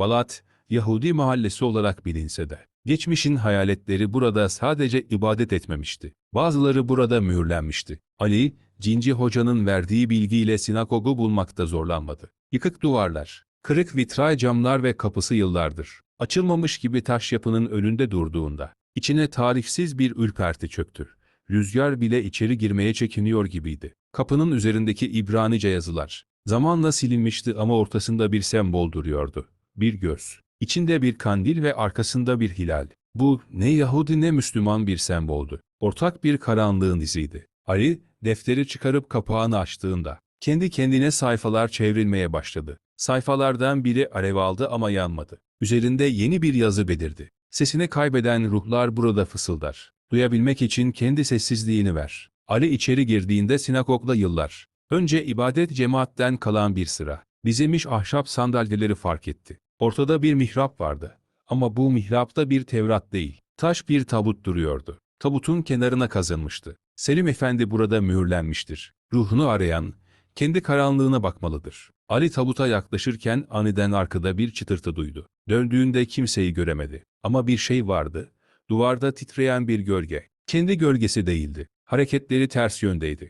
Balat, Yahudi mahallesi olarak bilinse de, geçmişin hayaletleri burada sadece ibadet etmemişti. Bazıları burada mühürlenmişti. Ali, Cinci Hoca'nın verdiği bilgiyle sinagogu bulmakta zorlanmadı. Yıkık duvarlar, kırık vitray camlar ve kapısı yıllardır. Açılmamış gibi taş yapının önünde durduğunda, içine tarifsiz bir ürperti çöktü. Rüzgar bile içeri girmeye çekiniyor gibiydi. Kapının üzerindeki İbranice yazılar, zamanla silinmişti ama ortasında bir sembol duruyordu. Bir göz. İçinde bir kandil ve arkasında bir hilal. Bu ne Yahudi ne Müslüman bir semboldu. Ortak bir karanlığın iziydi. Ali, defteri çıkarıp kapağını açtığında, kendi kendine sayfalar çevrilmeye başladı. Sayfalardan biri alev aldı ama yanmadı. Üzerinde yeni bir yazı belirdi. Sesini kaybeden ruhlar burada fısıldar. Duyabilmek için kendi sessizliğini ver. Ali içeri girdiğinde sinagogda yıllar. Önce ibadet cemaatten kalan bir sıra. Dizilmiş ahşap sandalyeleri fark etti. Ortada bir mihrap vardı. Ama bu mihrapta bir Tevrat değil, taş bir tabut duruyordu. Tabutun kenarına kazınmıştı. Selim Efendi burada mühürlenmiştir. Ruhunu arayan, kendi karanlığına bakmalıdır. Ali tabuta yaklaşırken aniden arkada bir çıtırtı duydu. Döndüğünde kimseyi göremedi. Ama bir şey vardı. Duvarda titreyen bir gölge. Kendi gölgesi değildi. Hareketleri ters yöndeydi.